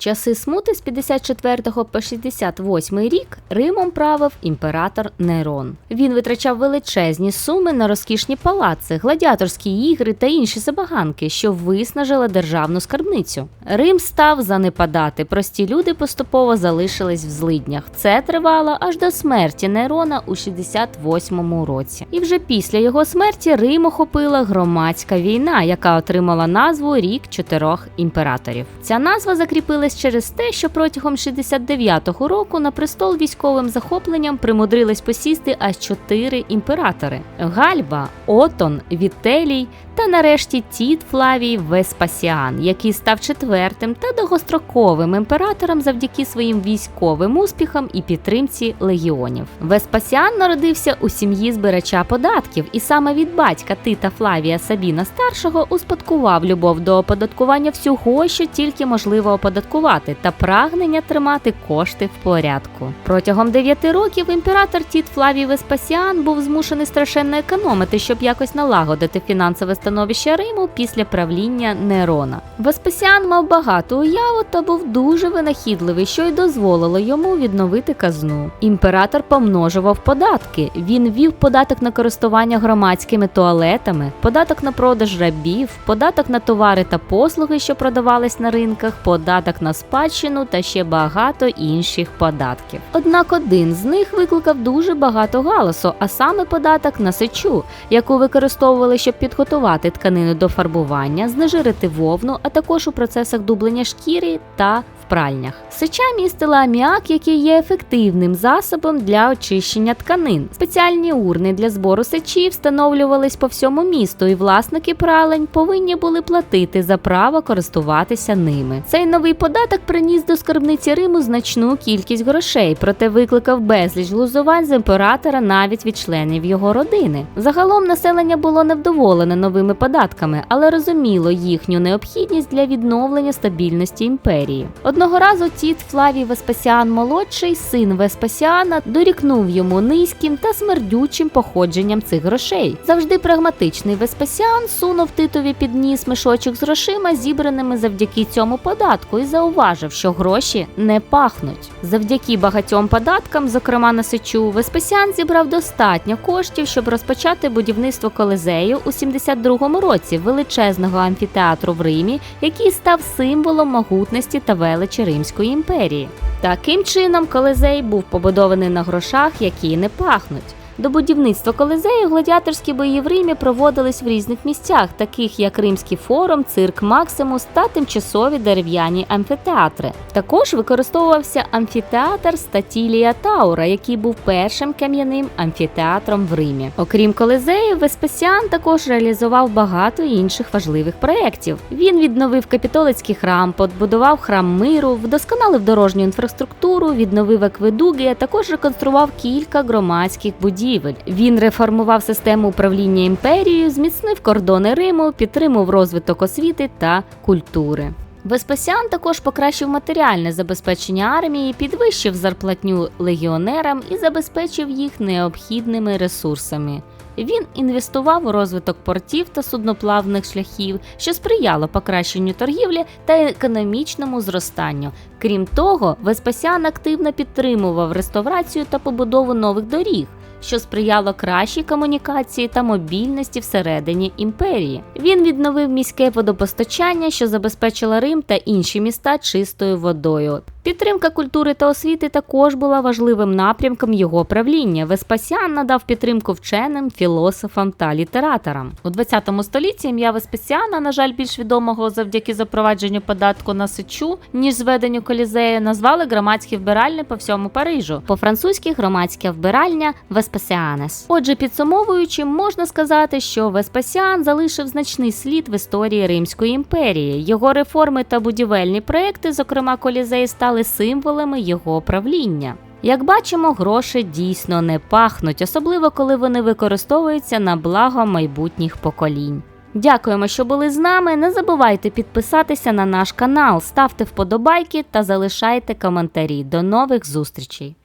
Часи смути з 54 по 68 рік Римом правив імператор Нерон. Він витрачав величезні суми на розкішні палаци, гладіаторські ігри та інші забаганки, що виснажили державну скарбницю. Рим став занепадати. Прості люди поступово залишились в злиднях. Це тривало аж до смерті Нерона у 68 році. І вже після його смерті Рим охопила громадська війна, яка отримала назву Рік чотирьох імператорів. Ця назва закріпилась через те, що протягом 69-го року на престол військовим захопленням примудрились посісти аж чотири імператори: Гальба, Отон, Вітелій та нарешті Тіт Флавій Веспасіан, який став четвертим та довгостроковим імператором завдяки своїм військовим успіхам і підтримці легіонів. Веспасіан народився у сім'ї збирача податків, і саме від батька Тита Флавія Сабіна старшого успадкував любов до оподаткування всього, що тільки можливо оподаткувати, та прагнення тримати кошти в порядку. Протягом 9 років імператор Тіт Флавій Веспасіан був змушений страшенно економити, щоб якось налагодити фінансове становище Риму після правління Нерона. Веспасіан мав багату уяву та був дуже винахідливий, що й дозволило йому відновити казну. Імператор помножував податки. Він ввів податок на користування громадськими туалетами, податок на продаж рабів, податок на товари та послуги, що продавались на ринках, податок на спадщину та ще багато інших податків. Однак один з них викликав дуже багато галасу, а саме податок на сечу, яку використовували, щоб підготувати тканину до фарбування, знежирити вовну, а також у процесах дублення шкіри та пральнях. Сеча містила аміак, який є ефективним засобом для очищення тканин. Спеціальні урни для збору сечі встановлювались по всьому місту, і власники пралень повинні були платити за право користуватися ними. Цей новий податок приніс до скарбниці Риму значну кількість грошей, проте викликав безліч глузувань з імператора навіть від членів його родини. Загалом населення було невдоволене новими податками, але розуміло їхню необхідність для відновлення стабільності імперії. Одного разу тіт Флавій Веспасіан молодший, син Веспасіана, дорікнув йому низьким та смердючим походженням цих грошей. Завжди прагматичний Веспасіан сунув титові під ніс мішочок з грошима, зібраними завдяки цьому податку, і зауважив, що гроші не пахнуть. Завдяки багатьом податкам, зокрема на сечу, Веспасіан зібрав достатньо коштів, щоб розпочати будівництво колизею у 72-му році величезного амфітеатру в Римі, який став символом могутності та величі Римської імперії. Таким чином, колизей був побудований на грошах, які не пахнуть. До будівництва колизею гладіаторські бої в Римі проводились в різних місцях, таких як Римський форум, цирк Максимус та тимчасові дерев'яні амфітеатри. Також використовувався амфітеатр Статілія Таура, який був першим кам'яним амфітеатром в Римі. Окрім колизею, Веспасіан також реалізував багато інших важливих проєктів. Він відновив капітолицький храм, побудував храм миру, вдосконалив дорожню інфраструктуру, відновив акведуги, а також реконструював кілька громадських будівель. Він реформував систему управління імперією, зміцнив кордони Риму, підтримав розвиток освіти та культури. Веспасіан також покращив матеріальне забезпечення армії, підвищив зарплатню легіонерам і забезпечив їх необхідними ресурсами. Він інвестував у розвиток портів та судноплавних шляхів, що сприяло покращенню торгівлі та економічному зростанню. Крім того, Веспасіан активно підтримував реставрацію та побудову нових доріг що сприяло кращій комунікації та мобільності всередині імперії. Він відновив міське водопостачання, що забезпечило Рим та інші міста чистою водою. Підтримка культури та освіти також була важливим напрямком його правління. Веспасіан надав підтримку вченим, філософам та літераторам. У 20 столітті ім'я Веспасіана, на жаль, більш відомого завдяки запровадженню податку на сечу, ніж зведенню колізею, назвали громадські вбиральні по всьому Парижу. По-французьки громадське вбиральня Веспасіанес. Отже, підсумовуючи, можна сказати, що Веспасіан залишив значний слід в історії Римської імперії. Його реформи та будівельні проекти, зокрема колізей, стали стали символами його правління. Як бачимо, гроші дійсно не пахнуть, особливо коли вони використовуються на благо майбутніх поколінь. Дякуємо, що були з нами. Не забувайте підписатися на наш канал, ставте вподобайки та залишайте коментарі. До нових зустрічей!